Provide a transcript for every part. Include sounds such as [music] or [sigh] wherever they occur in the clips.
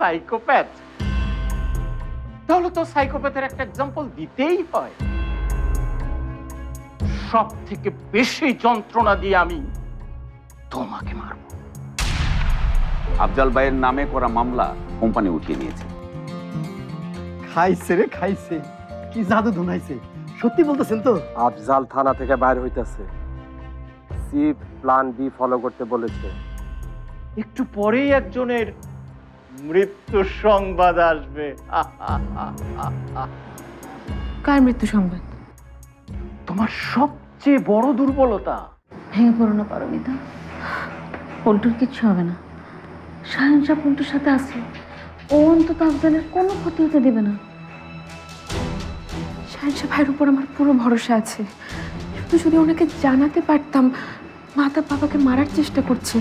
Psychopath তাহলে তো সাইকোপ্যাথের একটা এক্সাম্পল দিতেই হয়। সব থেকে বেশি যন্ত্রণা দিয়ে আমি তোমাকে মারব। আফজাল ভাইয়ের নামে করা মামলা কোম্পানি উঠিয়ে নিয়েছে। খাইছে রে খাইছে। কি জাদু ধুনাইছে। সত্যি বলতেছেন তো? আফজাল থানা থেকে বাইর হইতাছে। সি প্ল্যান বি ফলো করতে বলেছে। একটু পরেই একজনের মৃত্যু সংবাদ আসবে। কার মৃত্যু সংবাদ? তোমার সবচেয়ে বড় দুর্বলতা। ভেঙে পড়ো না পারমিতা। পল্টুর কিচ্ছু হবে না। সায়ন শাহ পল্টুর সাথে আছে। ও অন্তত আফজালের কোনো ক্ষতি হতে দেবে না। সায়ন শাহ ভাইয়ের উপর আমার পুরো ভরসা আছে। শুধু যদি ওনাকে জানাতে পারতাম মাতা বাবাকে মারার চেষ্টা করছে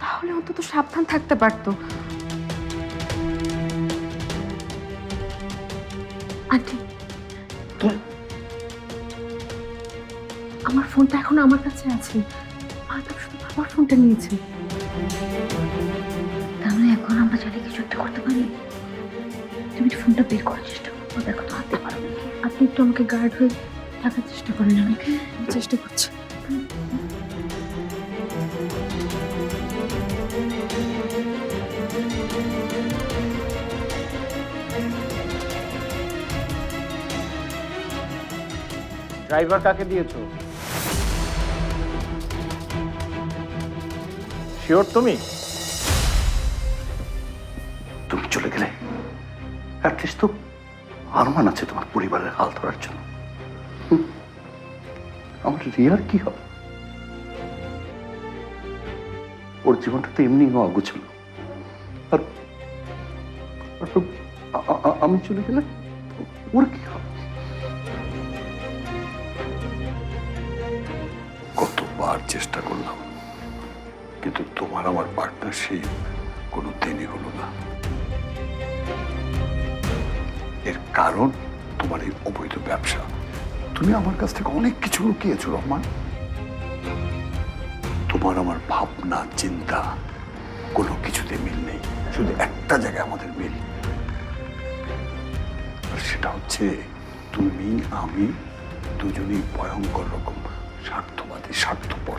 তাহলে অন্তত সাবধান থাকতে পারতো। আন্টি। আমার ফোনটা এখন আমার কাছে আছে। মাধব শুধু বাবার ফোনটা নিয়েছে। তাহলে এখন আমরা জানি কিছু একটা করতে পারি। তুমি একটু ফোনটা বের করার চেষ্টা করো। দেখো তো হাতে পারো। আপনি একটু আমাকে গার্ড হয়ে থাকার চেষ্টা করেন আমি চেষ্টা করছি। ড্রাইভার কাকে দিয়েছ? শিওর তুমি? তুমি চলে গেলে অ্যাটলিস্ট তো আরমান আছে তোমার পরিবারের হাল ধরার জন্য। আমার রিয়ার কি হবে? ওর জীবনটা তো এমনি অগুছিল। আর আমি চলে গেলে ওর কি হবে? চেষ্টা করলাম। কিন্তু তোমার আমার পার্টনারশিপ কোনো দিনই হলো না। এর কারণ তোমার এই অবৈধ ব্যবসা। তুমি আমার কাছ থেকে অনেক কিছু লুকিয়েছো, রহমান। তোমার আমার ভাবনা, চিন্তা, কোনো কিছুতে মিল নেই। শুধু একটা জায়গায় আমাদের মিল। আর সেটা হচ্ছে, তুমি, আমি দুজনেই ভয়ঙ্কর রকম। স্বার্থবাদী, স্বার্থপর।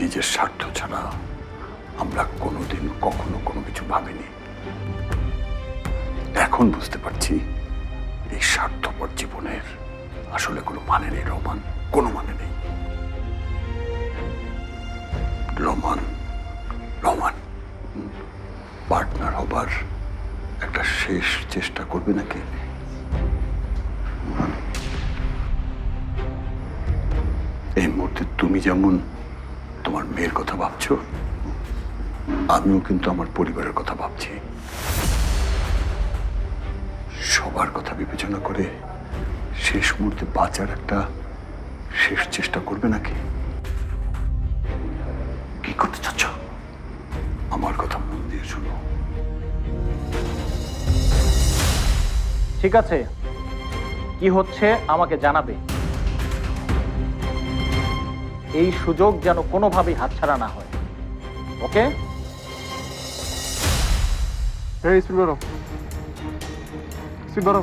নিজের স্বার্থ ছাড়া আমরা কোনোদিন কখনো কোনো কিছু ভাবিনি। এখন বুঝতে পারছি এই স্বার্থপর জীবনের আসলে কোনো মানে নেই, রমান। কোনো মানে নেই। রমান রমান। পার্টনার হবার একটা শেষ চেষ্টা করবে নাকি? এই মুহূর্তে তুমি যেমন তোমার মেয়ের কথা ভাবছ, আমিও কিন্তু আমার পরিবারের কথা ভাবছি। সবার কথা বিবেচনা করে শেষ মুহূর্তে বাঁচার একটা শেষ চেষ্টা করবে নাকি? কি করতে চাচ্ছ? আমার কথা মন দিয়ে শুনো। ঠিক আছে। কি হচ্ছে আমাকে জানাবে। এই সুযোগ যেন কোনোভাবেই হাতছাড়া না হয়। ওকে? এই স্পিড বাড়ো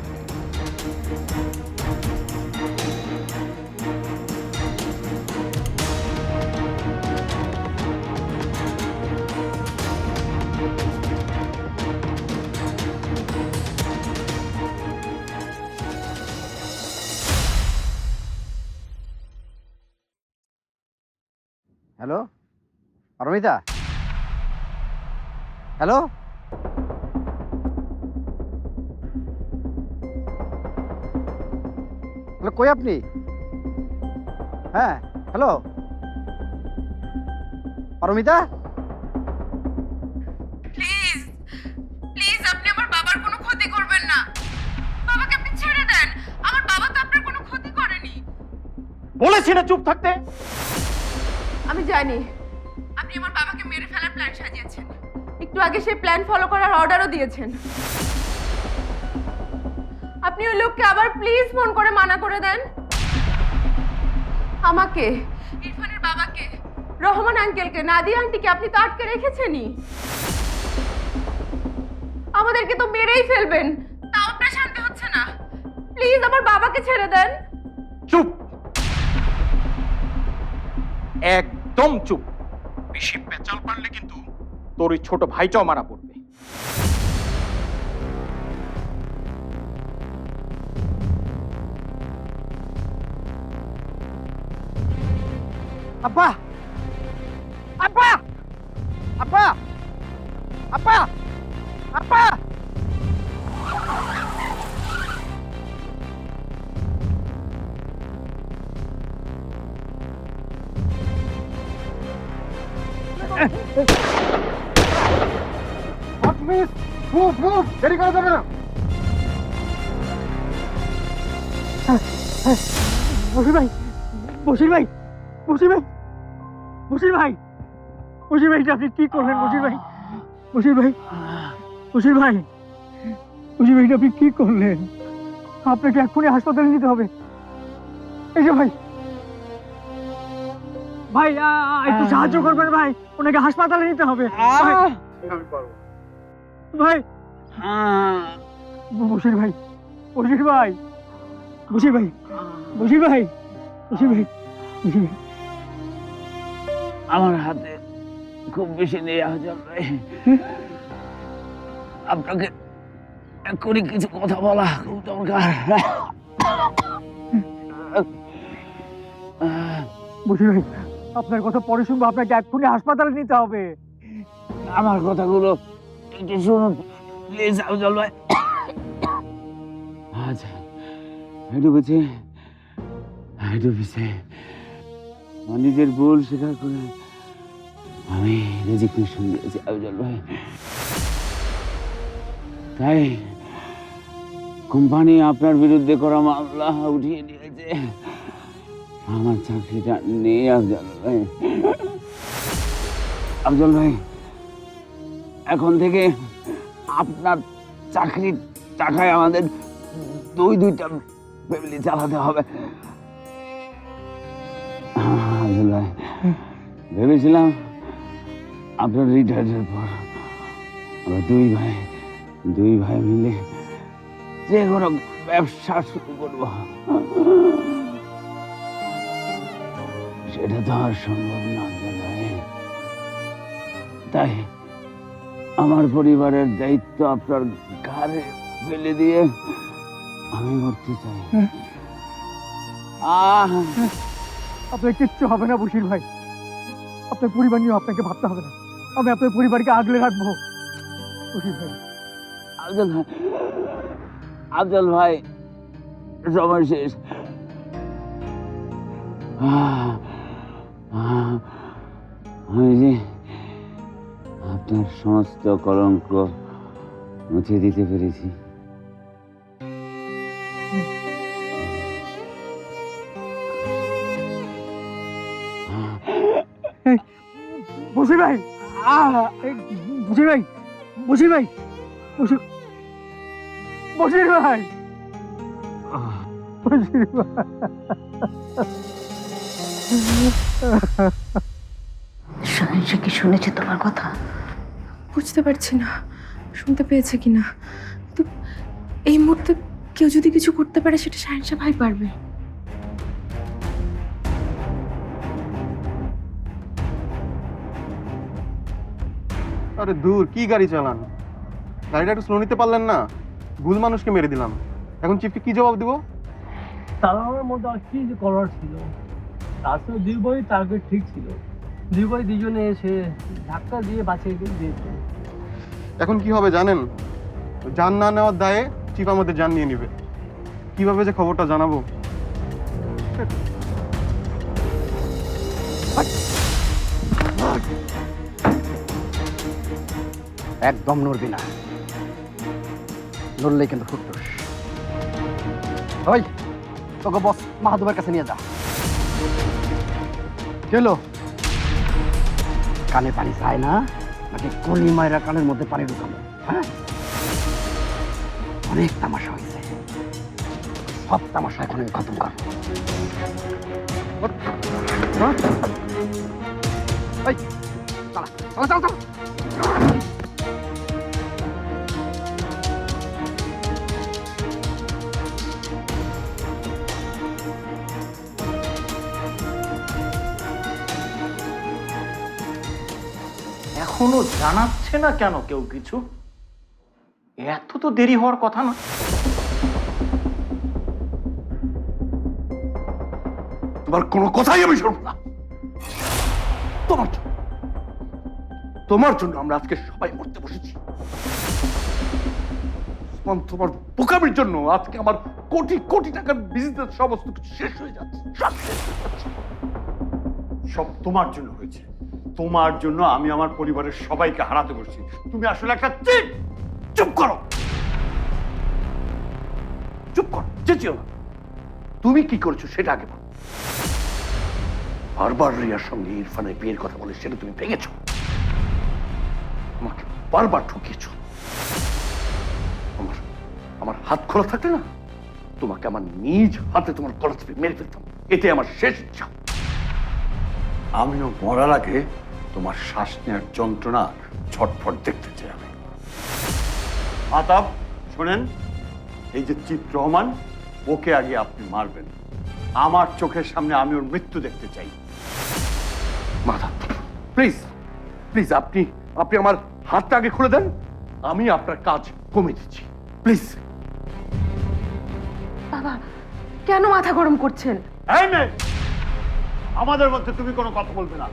হ্যালো? পারমিতা হ্যালো? হ্যালো কই আপনি? হ্যাঁ হ্যালো? পারমিতা প্লিজ প্লিজ আপনি আমার বাবার কোনো ক্ষতি করবেন না। বাবাকে আপনি ছেড়ে দেন। আমার বাবা তো আপনার কোনো ক্ষতি করেনি। বলেছি না চুপ থাকতে। আমি জানি। আপনি আমার বাবাকে মেরে ফেলার প্ল্যান সাজিয়েছেন। একটু আগে সেই প্ল্যান ফলো করার অর্ডারও দিয়েছেন। আপনি ওই লোককে আবার প্লিজ ফোন করে মানা করে দেন? আমাকে? ইরফানের বাবাকে? রহমান আঙ্কেলকে নাদি আন্টিকে আপনি তো আটকে রেখেছেনই। আমাদেরকে তো মেরেই ফেলবেন। তাও আপনার শান্তি হচ্ছে না। প্লিজ আমার বাবাকে ছেড়ে দেন। চুপ! একদম চুপ বেশি পেঁচাল পারলে কিন্তু তোর ওই ছোট ভাইটাও মারা পড়বে আব্বা আব্বা আব্বা আব্বা আব্বা মুভ মুভ দেরি করা যাবে না বসির ভাই বসির ভাই বসির ভাই বসির ভাই বসির ভাই, আপনি কি করলেন বসির ভাই? বসির ভাই বসির ভাই বসির ভাই, আপনি কি করলেন? আপনাকে এক্ষুনি হাসপাতালে নিতে হবে। এই যে ভাই ভাই একটু সাহায্য করবেন ভাই। ওনাকে হাসপাতালে নিতে হবে। ভাই, ভাই বসির ভাই বসির ভাই বসির ভাই বসির ভাই বসির ভাই বসির ভাই। আমার হাতে খুব বেশি নেই ভাই। আপনাকে এক্ষুনি কিছু কথা বলা খুব দরকার। বসির ভাই আপনার কথা পরে শুনব, আপনাকে এক্ষুনি হাসপাতালে নিতে হবে। আমার কথাগুলো শুনুন প্লিজ আমার নিজের ভুল স্বীকার করে আমি রেজিগনেশন দিয়েছি আফজল ভাই। তাই কোম্পানি আপনার বিরুদ্ধে করা মামলা উঠিয়ে নিয়েছে। আমার চাকরিটা নেই, আফজল ভাই। আফজল ভাই, এখন থেকে আপনার চাকরির টাকায় আমাদের দুই, দুইটা ফ্যামিলি চালাতে হবে। আব্দুল ভাই, ভেবেছিলাম আপনার রিটায়ার্ডের পর আমরা দুই ভাই দুই ভাই মিলে যে কোনো ব্যবসা শুরু করব। সেটা তো আর সম্ভব না ভাই তাই আমার পরিবারের দায়িত্ব আপনার ঘাড়ে ফেলে দিয়ে আমি মরতে চাই। আহ! আপনার কিচ্ছু হবে না বসির ভাই। আপনার পরিবার নিয়ে আপনাকে ভাবতে হবে না। আমি আপনার পরিবারকে আগলে রাখব। বসির ভাই। আফজল ভাই আফজল ভাই সময় শেষ। আমি যে আপনার সমস্ত কলঙ্ক মুছে দিতে পেরেছি। বসির ভাই বসির ভাই বসির ভাই, বসির বসির ভাই বসির ভাই। সহিংসা কি শুনেছে তোমার কথা? বুঝতে পারছি না। শুনতে পেয়েছে কিনা। তো এই মুহূর্তে কেউ যদি কিছু করতে পারে সেটা সাহেন্সা ভাই পারবে। আরে দূর কি গাড়ি চালান? গাড়িটা একটু স্লো নিতে পারলেন না? ভুল মানুষকে মেরে দিলাম। এখন চিফকে কি জবাব দিব? তার মধ্যে আর কি যে করার ছিল? তাছাড়া দুই বই টার্গেট ঠিক ছিল। দুই বই দুজনে এসে ধাক্কা দিয়ে বাঁচিয়ে দিয়েছে। এখন কি হবে জানেন? জান না নেওয়ার দায়ে চিফ আমাদের জান নিয়ে নিবে। কীভাবে যে খবরটা জানাব? একদম নড়বি না। নড়লেই কিন্তু ফুটতোস ওই তোকে বস মাহাদুবের কাছে নিয়ে যা। কেলো কানে পানি চায় না নাকি কলি মায়েরা কানের মধ্যে পানি ঢুকাবো হ্যাঁ? অনেক তামাশা হয়েছে। সব তামাশা এখন খতম চালা, চালা, চালা, চালা। এখনও জানাচ্ছে না কেন কেউ কিছু? এত তো দেরি হওয়ার কথা না তোমার কোনো কথাই আমি শুনব না। তোমার জন্য। তোমার জন্য আমরা আজকে সবাই মরতে বসেছি। তোমার বোকামির জন্য আজকে আমার কোটি কোটি টাকার বিজনেস সমস্ত কিছু শেষ হয়ে যাচ্ছে। সব শেষ হয়ে যাচ্ছে। সব তোমার জন্য হয়েছে। তোমার জন্য আমি আমার পরিবারের সবাইকে হারাতে বসছি। তুমি আসলে একটা চিট! চুপ করো! চুপ করো, চেঁচিও না। তুমি কি করেছ সেটা আগে বলো। বারবার রিয়ার সঙ্গে ইরফানের বিয়ের কথা বলে সেটা তুমি ভেঙেছো। আমাকে বারবার ঠকিয়েছো। আমার আমার হাত খোলা থাকলে না, তোমাকে আমার নিজ হাতে তোমার চেপে মেরে ফেলতাম। এতে আমার শেষ ইচ্ছা। আমিও মরার আগে তোমার শ্বাস নেওয়ার যন্ত্রণা ছটফট দেখতে চাই আমি। আতাব শোনেন এই যে চিত্র রহমান ওকে আগে আপনি মারবেন। আমার চোখের সামনে আমি ওর মৃত্যু দেখতে চাই। মাধব প্লিজ প্লিজ আপনি আপনি আমার হাতটা আগে খুলে দেন। আমি আপনার কাজ কমে দিচ্ছি। প্লিজ বাবা কেন মাথা গরম করছেন? এই মেয়ে আমাদের মধ্যে তুমি কোনো কথা বলবে না।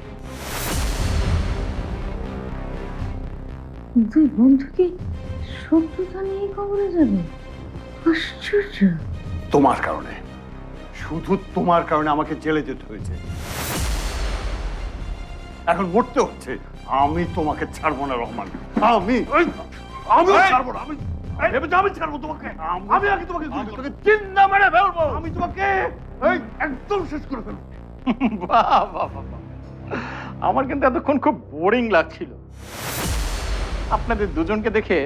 দুই বন্ধু কি শত্রুতা নিয়ে কবরে যাবে? আশ্চর্য। তোমার কারণে। শুধু তোমার কারণে আমাকে জেলে যেতে হয়েছে। এখন মরতে হচ্ছে। আমি তোমাকে ছাড়বো না রহমান। আমি আমি ছাড়বো না আমি আমি ছাড়বো তোমাকে। আমি আগে তোমাকে চিন্তা মেরে ফেলব! আমি তোমাকে এই! একদম শেষ করে ফেলব। বাহ বাহ বাহ বাহ। আমার কিন্তু এতক্ষণ খুব বোরিং লাগছিল। আপনাদের দুজনকে দেখে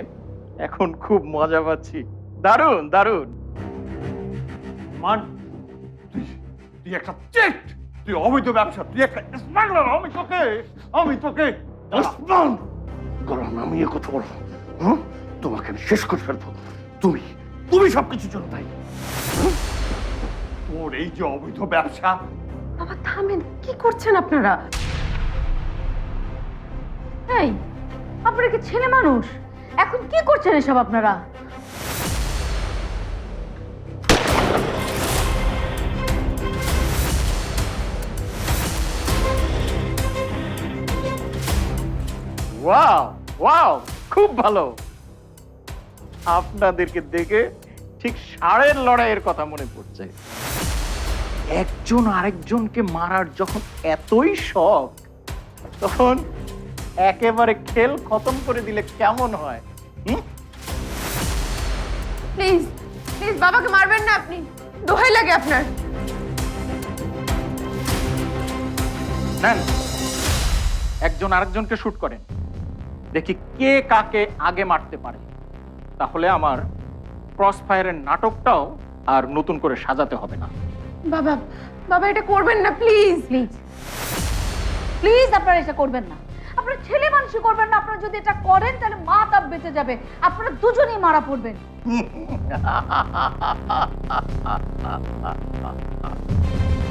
এখন খুব মজা পাচ্ছি। দারুণ দারুণ। মান তুই তুই একটা চেট তুই অবৈধ ব্যবসা তুই একটা স্মাগলার আমি তোকে আমি তোকে ওসমান গলা নামিয়ে কথা বলো হ্যাঁ তোমাকে আমি শেষ করে ফেলব। তুমি তুমি সবকিছুর জন্য তাই তোর এই যে অবৈধ ব্যবসা। বাবা থামেন কি করছেন আপনারা? এই আপনারা কি ছেলে মানুষ? এখন কি করছেন এসব আপনারা? খুব ভালো। আপনাদেরকে দেখে ঠিক ষাঁড়ের লড়াইয়ের কথা মনে পড়ছে। একজন আরেকজনকে মারার যখন এতই শখ, তখন একেবারে খেল খতম করে দিলে কেমন হয়? হুম? প্লিজ প্লিজ বাবাকে মারবেন না আপনি। দোহাই লাগে আপনার। নেন। একজন আরেকজনকে শুট করেন। দেখি কে কাকে আগে মারতে পারে। তাহলে আমার ক্রস ফায়ারের নাটকটাও আর নতুন করে সাজাতে হবে না। বাবা বাবা এটা করবেন না প্লিজ। প্লিজ। প্লিজ আপনারা এটা করবেন না। আপনারা ছেলে মানুষই করবেন না। আপনারা যদি এটা করেন, তাহলে মা তাপ বেঁচে যাবে। আপনারা দুজনেই মারা পড়বেন। [laughs]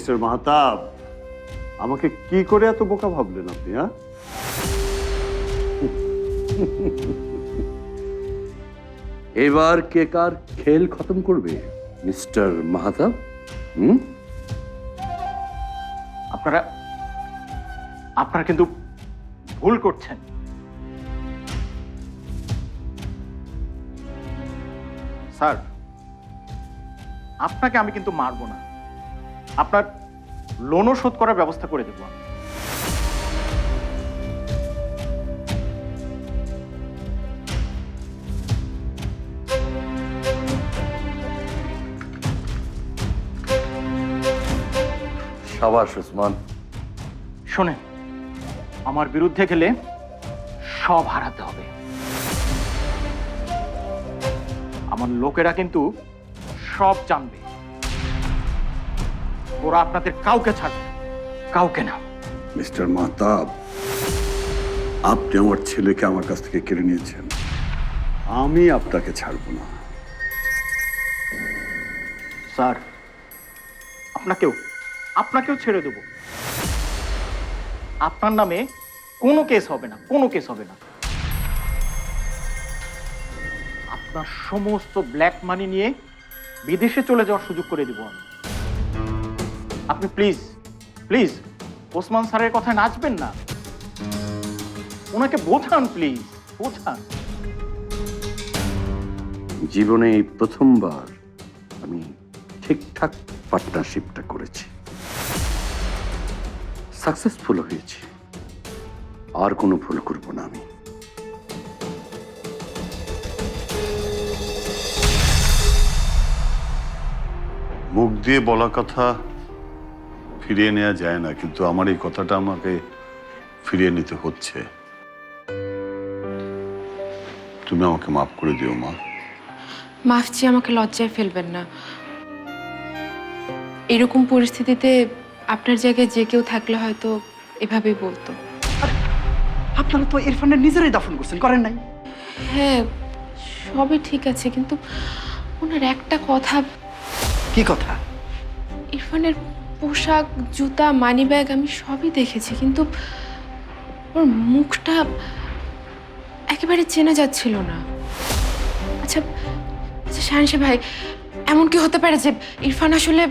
মিস্টার মাহতাব, আমাকে কি করে এত বোকা ভাবলেন আপনি হ্যাঁ? এবার কে কার খেল খতম করবে, মিস্টার মাহাতাব? হুম? আপনারা আপনারা কিন্তু ভুল করছেন। স্যার, আপনাকে আমি কিন্তু মারবো না। আপনার লোনও শোধ করার ব্যবস্থা করে দেবো আমি। সাবাস ওসমান। শোনেন আমার বিরুদ্ধে গেলে সব হারাতে হবে। আমার লোকেরা কিন্তু সব জানবে। ওরা আপনাদের কাউকে ছাড়বে কাউকে না। মিস্টার মাহতাব আপনি আমার ছেলেকে আমার কাছ থেকে কেড়ে নিয়েছেন। আমি আপনাকে ছাড়বো না। স্যার আপনাকেও আপনাকেও ছেড়ে দেব। আপনার নামে কোনো কেস হবে না কোনো কেস হবে না। আপনার সমস্ত ব্ল্যাক মানি নিয়ে বিদেশে চলে যাওয়ার সুযোগ করে দিব আমি। আপনি প্লিজ প্লিজ ওসমান স্যারের কথায় নাচবেন না। ওনাকে বোঝান প্লিজ বোঝান। জীবনে এই প্রথমবার আমি ঠিকঠাক পার্টনারশিপটা করেছি। সাকসেসফুল হয়েছি। আর কোনো ভুল করব না আমি। মুখ দিয়ে বলা কথা ফিরিয়ে নেওয়া যায় না কিন্তু আমার এই কথাটা আমাকে ফিরিয়ে নিতে হচ্ছে। তুমি আমাকে মাফ করে দিও মা। মাফ চেয়ে আমাকে লজ্জায় ফেলবেন না। এরকম পরিস্থিতিতে আপনার জায়গায় যে কেউ থাকলে হয়তো এভাবেই বলতো। আপনারা তো ইরফানের নিজেরাই দাফন করছেন করেন নাই? হ্যাঁ সবই ঠিক আছে কিন্তু ওনার একটা কথা কি কথা? ইরফানের পোশাক, জুতা মানি ব্যাগ আমি সবই দেখেছি, কিন্তু ওর মুখটা একেবারে চেনা যাচ্ছিল না। আচ্ছা আচ্ছা শাহানশা ভাই, এমন কি হতে পারে যে ইরফান আসলে